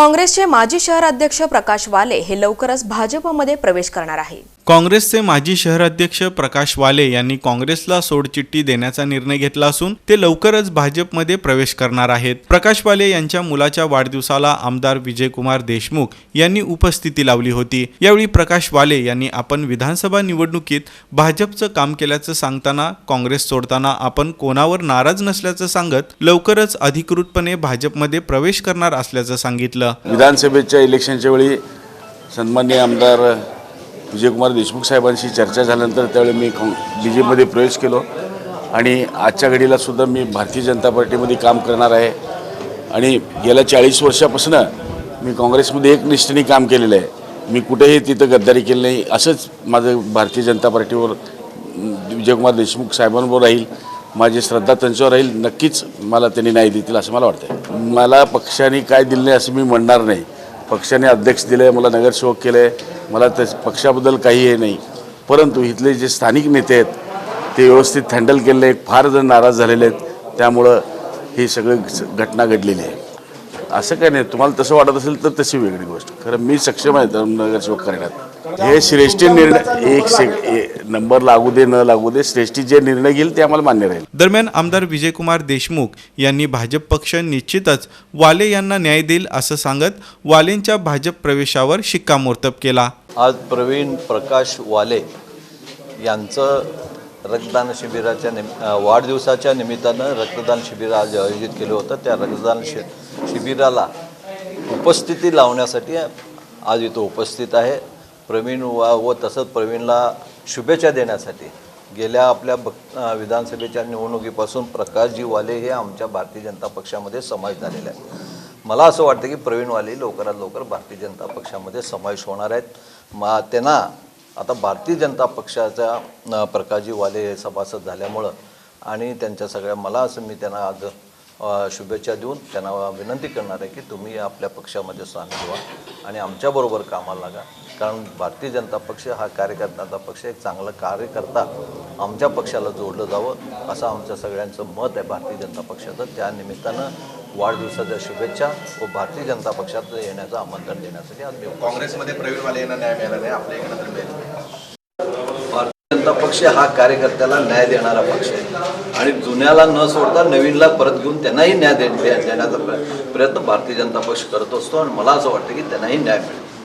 काँग्रेसचे माजी शहराध्यक्ष प्रकाश वाले हे लवकरच भाजपमध्ये प्रवेश करणार आहे. काँग्रेसचे माजी शहराध्यक्ष प्रकाश वाले यांनी काँग्रेसला सोडचिठ्ठी देण्याचा निर्णय घेतला असून ते लवकरच भाजपमध्ये प्रवेश करणार आहेत. प्रकाश वाले यांच्या मुलाच्या वाढदिवसाला आमदार विजयकुमार देशमुख यांनी उपस्थिती लावली होती. यावेळी प्रकाश वाले यांनी आपण विधानसभा निवडणुकीत भाजपचं काम केल्याचं सांगताना काँग्रेस सोडताना आपण कोणावर नाराज नसल्याचं सांगत लवकरच अधिकृतपणे भाजपमध्ये प्रवेश करणार असल्याचं सांगितलं. विधानसभेच्या इलेक्शनच्या वेळी सन्मान्य आमदार विजयकुमार देशमुख साहेबांशी चर्चा झाल्यानंतर त्यावेळी मी बी जे प्रवेश केलो. आणि आजच्या घडीला सुद्धा मी भारतीय जनता पार्टीमध्ये काम करणार आहे. आणि गेल्या चाळीस वर्षापासून मी काँग्रेसमध्ये एक निष्ठेने काम केलेलं आहे. मी कुठेही तिथं गद्दारी केली नाही. असंच माझं भारतीय जनता पार्टीवर विजयकुमार देशमुख साहेबांवर राहील. माझी श्रद्धा त्यांच्यावर राहील नक्कीच मला त्यांनी न्याय देतील असं मला वाटतं मला पक्षाने काय दिलं नाही असं मी म्हणणार नाही. पक्षाने अध्यक्ष दिलं आहे मला नगरसेवक केलं आहे मला त्या पक्षाबद्दल काही हे नाही. परंतु इथले जे स्थानिक नेते आहेत ते व्यवस्थित हँडल केलेले आहेत फार जण नाराज झालेले आहेत. त्यामुळं ही सगळी घटना घडलेली आहे. असं काही नाही तुम्हाला तसं वाटत असेल तर तशी वेगळी गोष्ट. खरं मी सक्षम आहे तर नगरसेवक करण्यात. हे श्रेष्ठी निर्णय एक से नंबर लागू दे न लागू दे श्रेष्ठी जे निर्णय घेईल ते आम्हाला मान्य राहील. दरम्यान आमदार विजयकुमार देशमुख यांनी भाजप पक्ष निश्चितच वाले यांना न्याय देईल असं सांगत वालेंच्या भाजप प्रवेशावर शिक्कामोर्तब केला. आज प्रवीण प्रकाश वाले यांचं रक्तदान शिबिराच्या निम वाढदिवसाच्या निमित्तानं रक्तदान शिबिर आज आयोजित केलं होतं. त्या रक्तदान शि शिबिराला उपस्थिती लावण्यासाठी आज इथं उपस्थित आहे. प्रवीण वा व तसंच प्रवीणला शुभेच्छा देण्यासाठी गेल्या आपल्या भक् विधानसभेच्या निवडणुकीपासून प्रकाशजी वाले हे आमच्या भारतीय जनता पक्षामध्ये समावेश झालेले आहेत. मला असं वाटतं की प्रवीण वाले लवकरात लवकर भारतीय जनता पक्षामध्ये समावेश होणार आहेत. मा त्यांना आता भारतीय जनता पक्षाच्या प्रकाशजी वाले हे सभासद झाल्यामुळं आणि त्यांच्या सगळ्या मला असं मी त्यांना आज शुभेच्छा देऊन त्यांना विनंती करणार आहे की तुम्ही आपल्या पक्षामध्ये सामील व्हा आणि आमच्याबरोबर कामाला लागा. कारण भारतीय जनता पक्ष हा कार्यकर्त्याचा पक्ष एक चांगलं कार्यकर्ता आमच्या पक्षाला जोडलं जावं असं आमच्या सगळ्यांचं मत आहे भारतीय जनता पक्षाचं. त्या निमित्तानं वाढदिवसाच्या शुभेच्छा व भारतीय जनता पक्षात येण्याचं आमंत्रण देण्यासाठी आज. काँग्रेसमध्ये प्रवीण वाले यांना न्याय मिळाला नाही. आपल्या इकडे भारतीय जनता पक्ष हा कार्यकर्त्याला न्याय देणारा पक्ष आहे. आणि जुन्याला न सोडता नवीनला परत घेऊन त्यांनाही न्याय देण्याचा प्र- प्रयत्न भारतीय जनता पक्ष करत असतो. आणि मला असं वाटतं की त्यांनाही न्याय मिळेल.